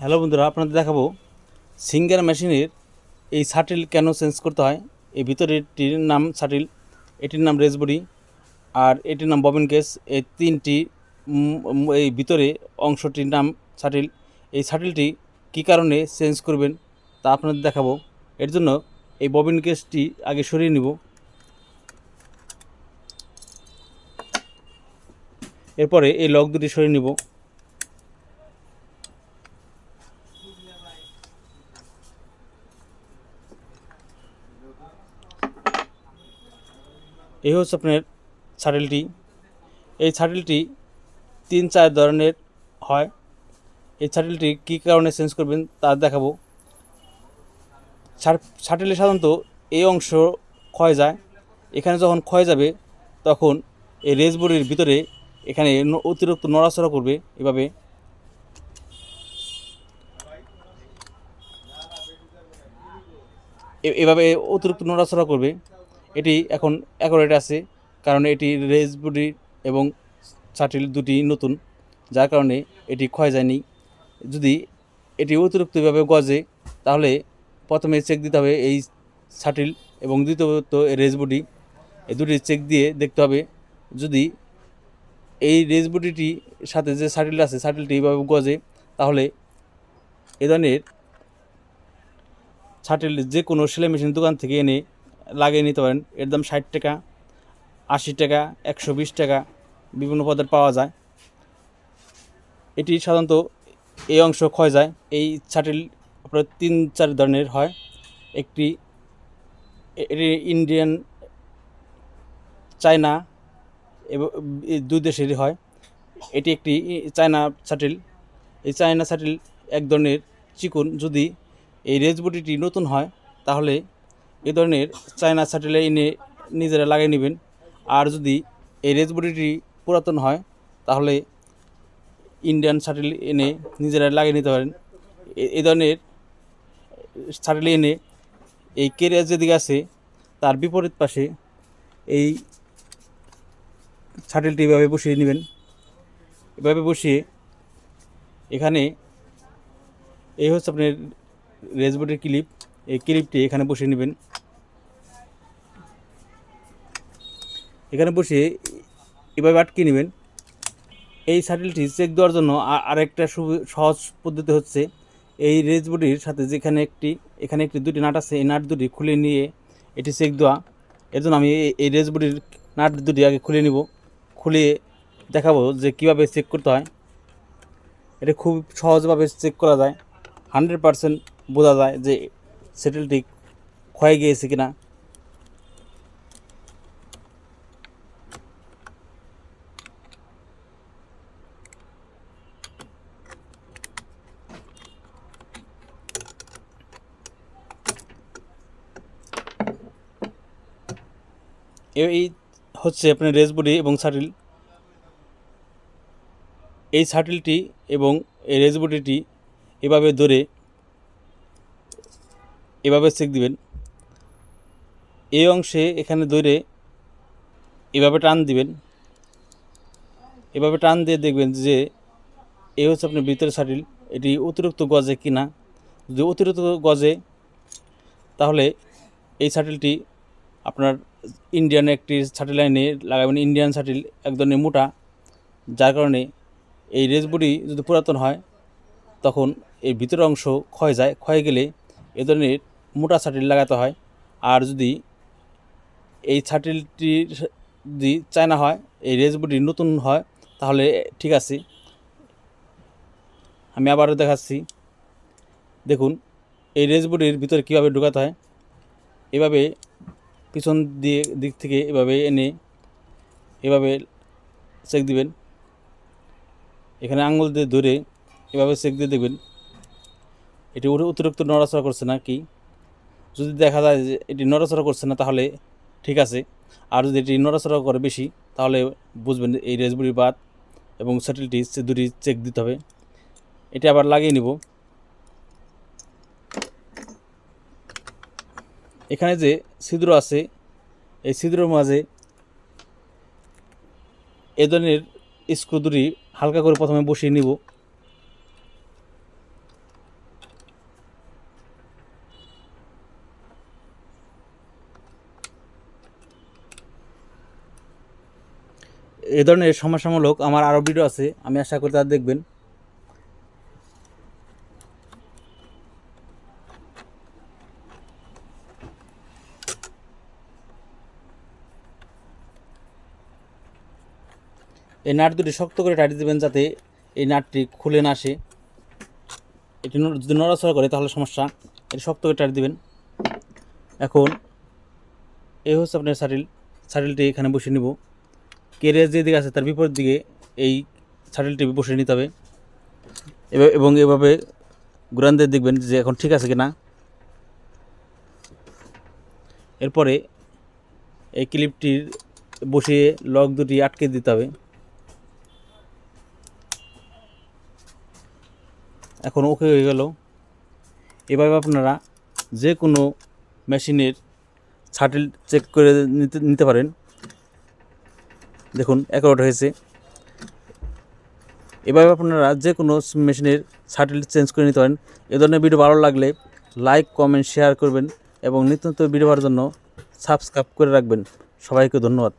Hello বন্ধুরা, আপনাদের দেখাবো সিঙ্গার মেশিনের এই শাটিল কেন চেঞ্জ করতে হয়? এই ভিতরেরটির নাম শাটিল, এটির নাম রেসবডি আর এটির নাম ববিন কেস। এই তিনটি এই ভিতরে অংশটির নাম শাটিল। এই শাটিলটি কী কারণে চেঞ্জ করবেন তা আপনাদের দেখাবো। এর জন্য এই ববিন কেসটি আগে সরিয়ে নিব। এরপরে এই লক দুটি সরিয়ে নিব। এই হচ্ছে আপনার ছাটেলটি এই ছাটেলটি তিন চার ধরনের হয়। এই ছাটেলটি কী কারণে চেঞ্জ করবেন তা দেখাবো। ছাটেলে সাধারণত এই অংশ ক্ষয় যায়। এখানে যখন ক্ষয় যাবে, তখন এই রেসবডির ভিতরে এখানে অতিরিক্ত নড়াচড়া করবে এভাবে। এভাবে অতিরিক্ত নড়াচড়া করবে। এটি এখন অ্যাকোরেট আছে, কারণ এটি রেস বডি এবং শাটিল দুটি নতুন, যার কারণে এটি ক্ষয় যায়নি। যদি এটি অতিরিক্তভাবে গজে, তাহলে প্রথমে চেক দিতে হবে এই শাটিল এবং দ্বিতীয়ত রেস বডি এই দুটি চেক দিয়ে দেখতে হবে, যদি এই রেস বডিটির সাথে যে শাটিল আছে শাটিলটি এইভাবে গজে, তাহলে এ ধরনের ছাটেল যে কোনো সেলাই মেশিন দোকান থেকে এনে লাগিয়ে নিতে পারেন। এর দাম ষাট টাকা, আশি টাকা, একশো বিশ টাকা বিভিন্ন পদের পাওয়া যায়। এটি সাধারণত এই অংশ ক্ষয় যায়। এই ছাটেল আপনার তিন চার ধরনের হয়। একটি এটি ইন্ডিয়ান, চায়না এবং দুই দেশেরই হয়। এটি একটি চায়না ছাটিল এই চায়না ছাটিল এক ধরনের চিকন। যদি এই রেজবটিটি নতুন হয়, তাহলে এ ধরনের চায়না শাটিলে এনে নিজেরা লাগিয়ে নেবেন। আর যদি এই রেজবটিটি পুরাতন হয়, তাহলে ইন্ডিয়ান শাটিল এনে নিজেরা লাগিয়ে নিতে পারেন। এ- ধরনের শাটিল এনে এই কেরিয়ার যেদিকে আছে, তার বিপরীত পাশে এই শাটিলটি এভাবে বসিয়ে নেবেন। এভাবে বসিয়ে এখানে এই হচ্ছে আপনার রেসবোর্ডের ক্লিপ এই ক্লিপটি এখানে বসিয়ে নেবেন। এখানে বসিয়ে এভাবে আটকে নেবেন। এই শাটিলটি চেক দেওয়ার জন্য আরেকটা সহজ পদ্ধতি হচ্ছে এই রেসবোর্ডের সাথে যেখানে একটি এখানে একটি দুটি নাট আছে, এই নাট দুটি খুলে নিয়ে এটি চেক দেওয়া। এর জন্য আমি এই- রেসবোর্ডের নাট দুটি আগে খুলে নিব। খুলে দেখাবো যে কীভাবে চেক করতে হয়। এটা খুব সহজভাবে চেক করা যায়। হান্ড্রেড পারসেন্ট বোঝা যায় যে সেটেলটি ক্ষয়ে গিয়েছে কিনা? এই হচ্ছে আপনার রেসবডি এবং শাটিল। এই শাটিলটি এবং এই রেসবডিটি এভাবে ধরে এভাবে চেক দিবেন। এই অংশে এখানে ধরে এভাবে টান দিবেন। এভাবে টান দিয়ে দেখবেন যে এই হচ্ছে আপনার ভিতরে শাটিল, এটি অতিরিক্ত গজে কিনা যদি অতিরিক্ত গজে, তাহলে এই শাটিলটি আপনার ইন্ডিয়ান একটি শাটিল লাইনে লাগাবেন। ইন্ডিয়ান শাটিল এক ধরনের মোটা, যার কারণে এই রেসবডি যদি পুরাতন হয়, তখন এই ভিতরের অংশ ক্ষয় যায়। ক্ষয়ে গেলে এ ধরনের মোটা ছাটিল লাগাতে হয়। আর যদি এই ছাটিলটি যদি চায়না হয়, এই রেসবডি নতুন হয়, তাহলে ঠিক আছে। আমি আবারও দেখাচ্ছি। দেখুন, এই রেসবডির ভিতরে কীভাবে ঢোকাতে হয়, এভাবে পিছন দিয়ে দিক থেকে এভাবে এনে এভাবে চেক দিবেন। এখানে আঙুল দিয়ে ধরে এভাবে চেক দিয়ে দেখবেন। এটি অতি- অতিরিক্ত নড়াচড়া করছে না কি যদি দেখা যায় যে এটি নড়াচড়া করছে না, তাহলে ঠিক আছে। আর যদি এটি নড়াচড়া করে বেশি, তাহলে বুঝবেন এই রেসবুরি বাদ এবং সেটেলটি দুটি চেক দিতে হবে। এটি আবার লাগিয়ে নিব। এখানে যে ছিদ্র আছে, এই ছিদ্রের মাঝে এ ধরনের স্ক্রু দুটি হালকা করে প্রথমে বসিয়ে নিব। এ ধরনের সমস্যামূলক আমার আরও ভিডিও আছে, আমি আশা করি তারা দেখবেন। এই নাট দুটি শক্ত করে টাইট দেবেন যাতে এই নাটটি খুলে না আসে। এটি যদি নড়াচড়া করে তাহলে সমস্যা, এটি শক্ত করে টাইট দিবেন। এখন, এই হচ্ছে আপনার শাটিল, শাটিলটি এখানে বসিয়ে নিব। কেরিয়ার যেদিকে আছে, তার বিপরীত দিকে এই শাটিলটি বসিয়ে নিতে হবে। এবা- এভাবে ঘুরান দিয়ে দেখবেন যে এখন ঠিক আছে কি না এরপরে এই ক্লিপটির বসিয়ে লক দুটি আটকে দিতে হবে। এখন ওকে হয়ে গেল। এভাবে আপনারা যে কোনো মেশিনের ছাটিল চেক করে নিতে নিতে পারেন। দেখুন অ্যাকোরেট হয়েছে। এভাবে আপনারা যে কোনো মেশিনের ছাটিল চেঞ্জ করে নিতে পারেন। এ ধরনের ভিডিও ভালো লাগলে লাইক, কমেন্ট, শেয়ার করবেন এবং নিত্য ভিডিও পাওয়ার জন্য সাবস্ক্রাইব করে রাখবেন। সবাইকে ধন্যবাদ।